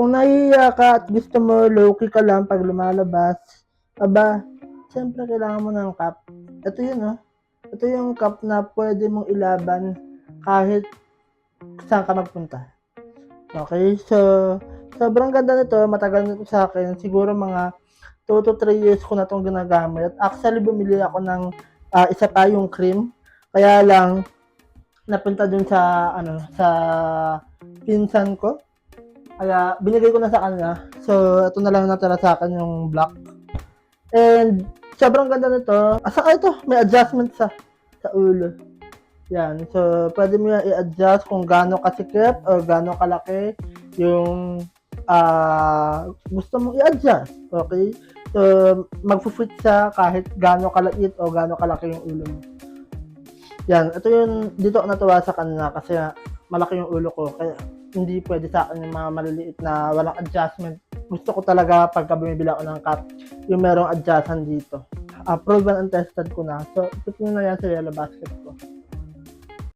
Kung nahihiya ka at gusto mo low-key ka lang pag lumalabas, aba, siyempre kailangan mo ng cup. Ito yun, oh. Ito yung cup na pwede mong ilaban kahit saan ka magpunta. Okay, so, sobrang ganda nito. Matagal nito sa akin. Siguro mga 2 to 3 years ko na itong ginagamit. Actually, bumili ako ng ah, isa pa yung cream. Kaya lang, napunta dun sa, ano, sa pinsan ko. Kaya, binigay ko na sa kanya. So, ito na lang natira sa akin yung black. And, sobrang ganda nito. Ah, saka ito, may adjustment sa, sa ulo. Yan. So, pwede mo yan i-adjust kung gaano kasikip o gaano kalaki yung ah gusto mong i-adjust. Okay? So, mag-fit siya kahit gaano kalait o gaano kalaki yung ulo mo. Yan. Ito yung, dito ako natuwa sa kanila kasi malaki yung ulo ko. Kaya, hindi pwede sa akin yung mga maliliit na walang adjustment. Gusto ko talaga pagka bumibili ako ng cup, yung merong adjustment dito. Uh, proven and tested ko na. So, ito na yan sa yellow basket ko.